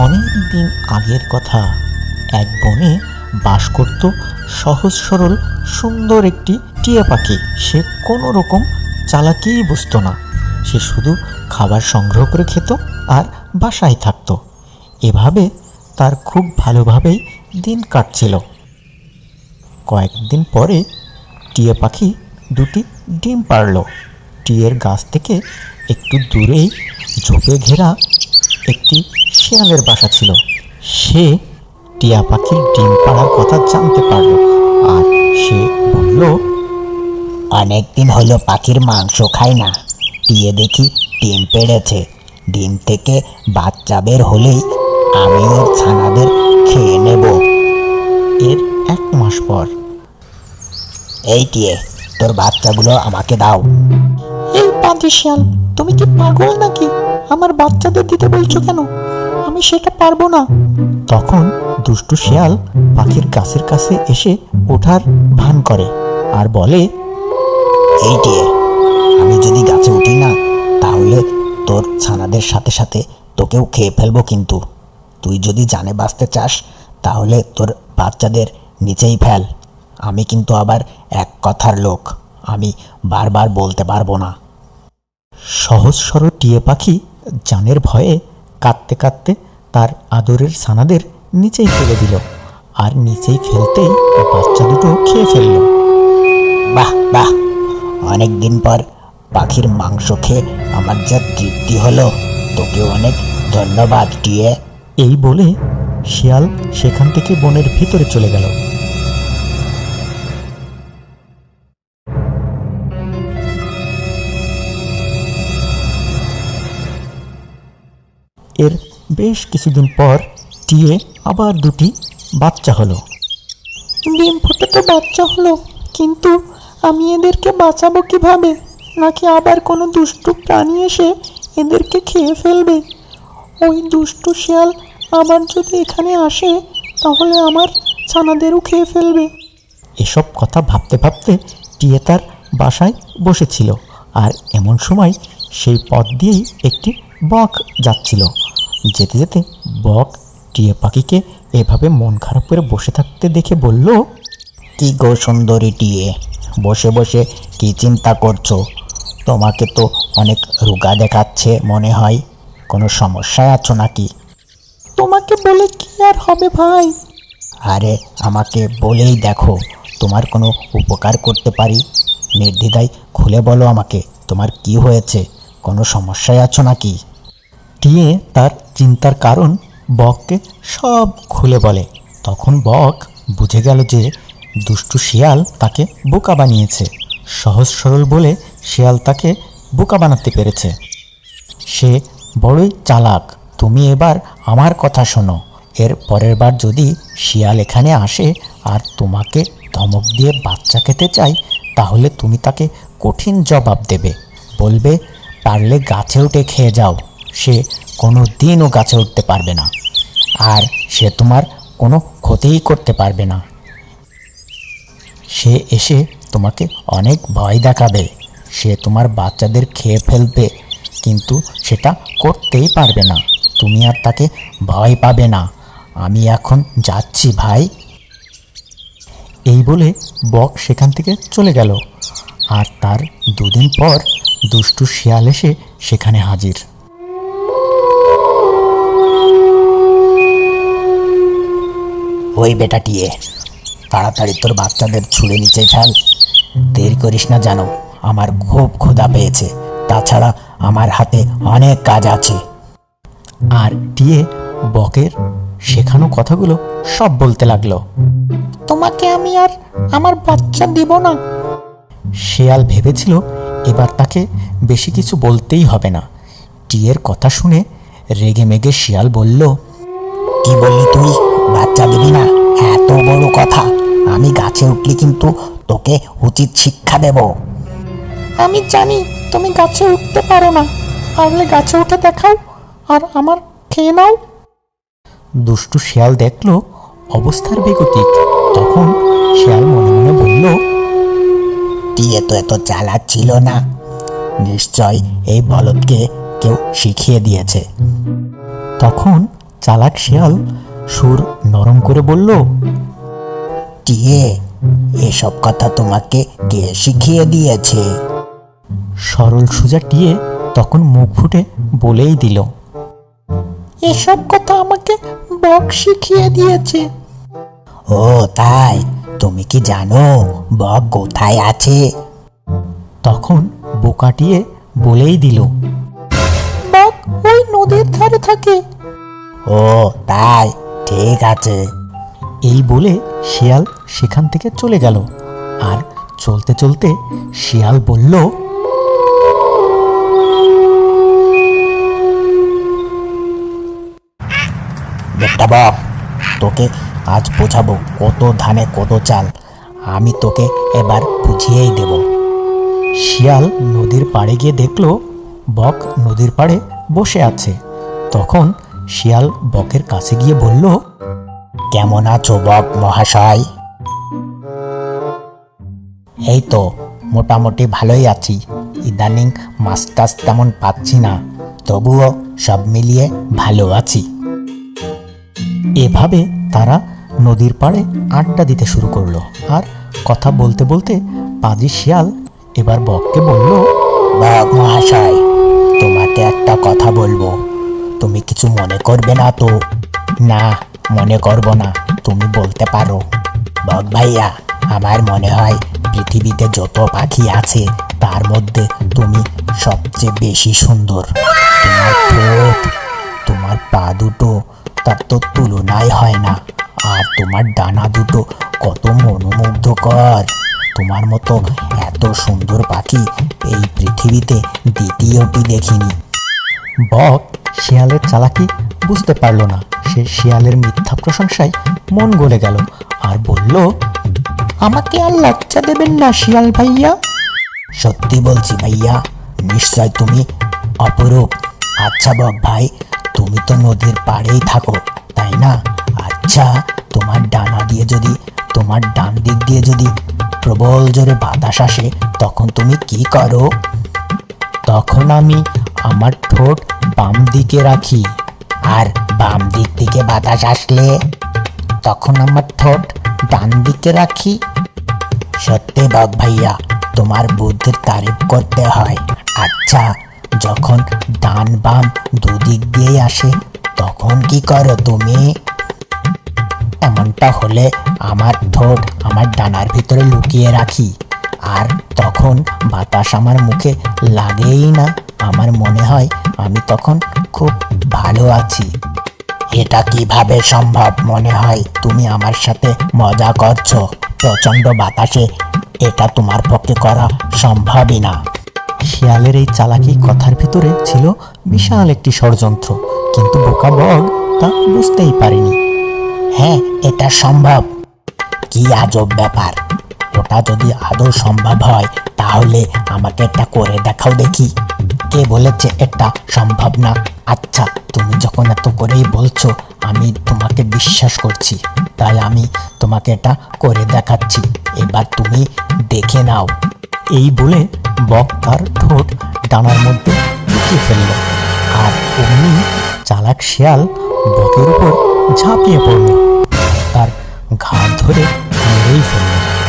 অনেক দিন আগের কথা। এক বনে বাস করত সহজ সরল, সুন্দর একটি টিয়া পাখি। সে কোনো রকম চালাকিই বুঝতো না। সে শুধু খাবার সংগ্রহ করে খেত আর বাসায় থাকতো। এভাবে তার খুব ভালোভাবেই দিন কাটছিল। কয়েকদিন পরে টিয়া পাখি দুটি ডিম পারল টিয়ের গাছ থেকে একটু দূরেই ঝোপে ঘেরা একটি শেয়ালের বাসা ছিল। সে টিয়া পাখির ডিম পাড়ার কথা জানতে পারল আর সে বলল, অনেক দিন হলো পাখির মাংস খায় না। টিয়ে দেখি ডিম পেড়েছে। ডিম থেকে বাচ্চা বের হলেই আমি ওর ছানাদের খেয়ে নেব। এর এক মাস পর, এই টিয়ে, তোর বাচ্চাগুলো আমাকে দাও। এই পাতি শিয়াল, তুমি কি পাগল নাকি? আমার বাচ্চাদের দিতে বলছো কেন? আমি সেটা পারব না। তখন দুষ্টু শিয়াল পাখির গাছের কাছে এসে ওঠার ভান করে আর বলে, এই আমি যদি গাছে উঠি না, তাহলে তোর ছানাদের সাথে সাথে তোকেও খেয়ে ফেলব কিন্তু। তুই যদি জানে বাঁচতে চাস, তাহলে তোর বাচ্চাদের নিচেই ফেল। আমি কিন্তু আবার এক কথার লোক, আমি বারবার বলতে পারব না। সহজ সরল টিয়ে পাখি জানের ভয়ে কাঁদতে কাঁদতে তার আদরের সানাদের নিচেই ফেলে দিল আর নিচেই ফেলতেই বাচ্চা দুটো খেয়ে ফেলল। বাহ বাহ, অনেক দিন পর পাখির মাংস খেয়ে আমার যা তৃপ্তি হলো তোকে অনেক ধন্যবাদ, টিয়ে। এই বলে শিয়াল সেখান থেকে বনের ভিতরে চলে গেল। এর বেশ কিছুদিন পর টিয়ে আবার দুটি বাচ্চা হলো। ডিম ফুটে তো বাচ্চা হলো, কিন্তু আমি এদেরকে বাঁচাবো কীভাবে? নাকি আবার কোনো দুষ্টু প্রাণী এসে এদেরকে খেয়ে ফেলবে? ওই দুষ্টু শিয়াল আবার যদি এখানে আসে, তাহলে আমার ছানাদেরও খেয়ে ফেলবে। এসব কথা ভাবতে ভাবতে টিয়ে তার বাসায় বসেছিল, আর এমন সময় সেই পথ দিয়েই একটি বক যাচ্ছিল। যেতে যেতে বক টিয়ে পাখিকে এভাবে মন খারাপ করে বসে থাকতে দেখে বলল, কি গো সুন্দরী টিয়ে, বসে বসে কি চিন্তা করছ? তোমাকে তো অনেক রোগা দেখাচ্ছে মনে হয়। কোনো সমস্যায় আছো নাকি? তোমাকে বলে কি আর হবে ভাই? আরে, আমাকে বলেই দেখো, তোমার কোনো উপকার করতে পারি। নির্দ্বিধায় খুলে বলো আমাকে, তোমার কি হয়েছে? কোনো সমস্যায় আছো নাকি? টিয়ে তার চিন্তার কারণ বককে সব খুলে বলে। তখন বক বুঝে গেল যে দুষ্টু শিয়াল তাকে বোকা বানিয়েছে। সহজ সরল বলে শিয়াল তাকে বোকা বানাতে পেরেছে। সে বড়ই চালাক। তুমি এবার আমার কথা শোনো। এর পরের বার যদি শিয়াল এখানে আসে আর তোমাকে ধমক দিয়ে বাচ্চা খেতে চাই তাহলে তুমি তাকে কঠিন জবাব দেবে। বলবে, পারলে গাছে উঠে খেয়ে যাও। সে কোনো দিনও গাছে উঠতে পারবে না। আর সে তোমার কোনো ক্ষতিই করতে পারবে না। সে এসে তোমাকে অনেক ভয় দেখাবে। সে তোমার বাচ্চাদের খেয়ে ফেলবে, কিন্তু সেটা করতেই পারবে না। তুমি আর তাকে ভয় পাবে না। আমি এখন যাচ্ছি, ভাই। এই বলে বক সেখান থেকে চলে গেল। আর তার দুদিন পর দুষ্টু শিয়াল এসে সেখানে হাজির। ওই বেটাটিয়ে। তাড়াতাড়ি তোর বাচ্চাদের ছুঁড়ে নিচে ফেল। দেরি করিস না জানো, আমার খুব ক্ষুধা পেয়েছে। তাছাড়া আমার হাতে অনেক কাজ আছে। আর টিয়ে বকের শেখানো কথাগুলো সব বলতে লাগল। তোমাকে আমি আর আমার বাচ্চা দিব না। শেয়াল ভেবেছিল এবার তাকে বেশি কিছু বলতেই হবে না। টিয়ের কথা শুনে রেগে মেগে শিয়াল বলল, কি বললি তুই? বাচ্চা দিবি না। এত বড় কথা। আমি গাছে উঠলে কিন্তু তোকে উচিত শিক্ষা দেব। আমি জানি তুমি গাছে উঠতে পারো না। পারলে গাছে উঠে দেখাও আর আমার খেয়ে নাও। দুষ্টু শিয়াল দেখল অবস্থার বেগতিক তখন শিয়াল মনে মনে বলল টিয়ে তো এত চালাক ছিল না। নিশ্চয় এই বলদকে কেউ শিখিয়ে দিয়েছে। তখন চালাক শিয়াল সুর নরম করে বলল টিয়ে এসব কথা তোমাকে কে শিখিয়ে দিয়েছে? সরল সুজা টিয়ে তখন মুখ ফুটে বলেই দিল এসব কথা আমাকে বক শিখিয়ে দিয়েছে। ও তাই? তুমি কি জানো বক কোথায় আছে? তখন বোকাটিয়ে বলেই দিল বক ওই নদীর ধারে থাকে। ও ঠিক আছে এই বলে শিয়াল সেখান থেকে চলে গেল। আর চলতে চলতে শিয়াল বলল বক তোকে আজ বোঝাবো কত ধানে কত চাল। আমি তোকে এবার বুঝিয়েই দেব। শিয়াল নদীর পাড়ে গিয়ে দেখল, বক নদীর পাড়ে বসে আছে। তখন শিয়াল বকের কাছে গিয়ে বলল কেমন আছো বক মহাশয়? এই তো, মোটামুটি ভালোই আছি। ইদানিং টাছ তেমন পাচ্ছি না, তবুও সব মিলিয়ে ভালো আছি। এভাবে তারা নদীর পাড়ে আড্ডা দিতে শুরু করল আর কথা বলতে বলতে পাজি শিয়াল এবার বককে বলল বক মহাশয়, তোমাকে একটা কথা বলব। তুমি কিছু মনে করবে না তো? না। মনে করব না, তুমি বলতে পারো। বক ভাইয়া, আমার মনে হয় পৃথিবীতে যত পাখি আছে, তার মধ্যে তুমি সবচেয়ে বেশি সুন্দর। তোমার তোমার পা দুটো, তার তো তুলনাই হয় না। আর তোমার ডানা দুটো কত মনোমুগ্ধকর। তোমার মতো এত সুন্দর পাখি এই পৃথিবীতে দ্বিতীয়টি দেখিনি। বক শিয়ালের চালাকি বুঝতে পারল না। সে শিয়ালের মিথ্যা প্রশংসায় মন গলে গেল আর বলল, আমাকে আর লজ্জা দেবেন না শিয়াল ভাইয়া। সত্যি বলছি ভাইয়া, নিশ্চয় তুমি অপরূপ। আচ্ছা বক ভাই, তুমি তো নদীর পাড়েই থাকো, তাই না? আচ্ছা তোমার ডানা দিয়ে যদি, তোমার ডান দিক দিয়ে যদি প্রবল জোরে বাতাস আসে, তখন তুমি কি করো? তখন আমি আমার ঠোঁট বাম দিকে রাখি। আর বাম দিক থেকে বাতাস আসলে, তখন আমার ঠোঁট ডান দিকে রাখি। সত্যি বাঘ ভাইয়া, তোমার বুদ্ধির তারিফ করতে হয়। আচ্ছা যখন ডান বাম দুদিক দিয়ে আসে, তখন কি করো তুমি? এমনটা হলে আমার ঠোঁট আমার ডানার ভিতরে লুকিয়ে রাখি, আর তখন বাতাস আমার মুখে লাগেই না। আমার মনে হয় আমি তখন খুব ভালো আছি। এটা কীভাবে সম্ভব মনে হয়? তুমি আমার সাথে মজা করছ। প্রচণ্ড বাতাসে এটা তোমার পক্ষে করা সম্ভবই না। শিয়ালের এই চালাকি কথার ভিতরে ছিল বিশাল একটি ষড়যন্ত্র। কিন্তু বোকা বগ তা বুঝতেই পারেনি। হ্যাঁ এটা সম্ভব। কি আজব ব্যাপার। ওটা যদি আদৌ সম্ভব হয়, তাহলে আমাকে এটা করে দেখাও দেখি। কে বলেছে এটা সম্ভব না? আচ্ছা তুমি যখন এত করেই বলছো, আমি তোমাকে বিশ্বাস করছি। তাই আমি তোমাকে এটা করে দেখাচ্ছি। এবার তুমি দেখে নাও। এই বলে বক তার ঠোঁট ডানার মধ্যে লুকিয়ে ফেলল। আর অমনি চালাক শিয়াল বকের উপর ঝাঁপিয়ে পড়ল। তার ঘাড় ধরে মেরেই ফেলল।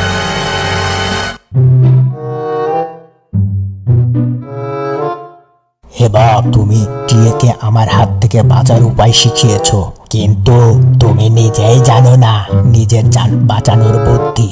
এবার তুমি টিয়াকে আমার হাত থেকে বাঁচার উপায় শিখিয়েছো। কিন্তু তুমি নিজেই জানো না, নিজের জান বাঁচানোর বুদ্ধি।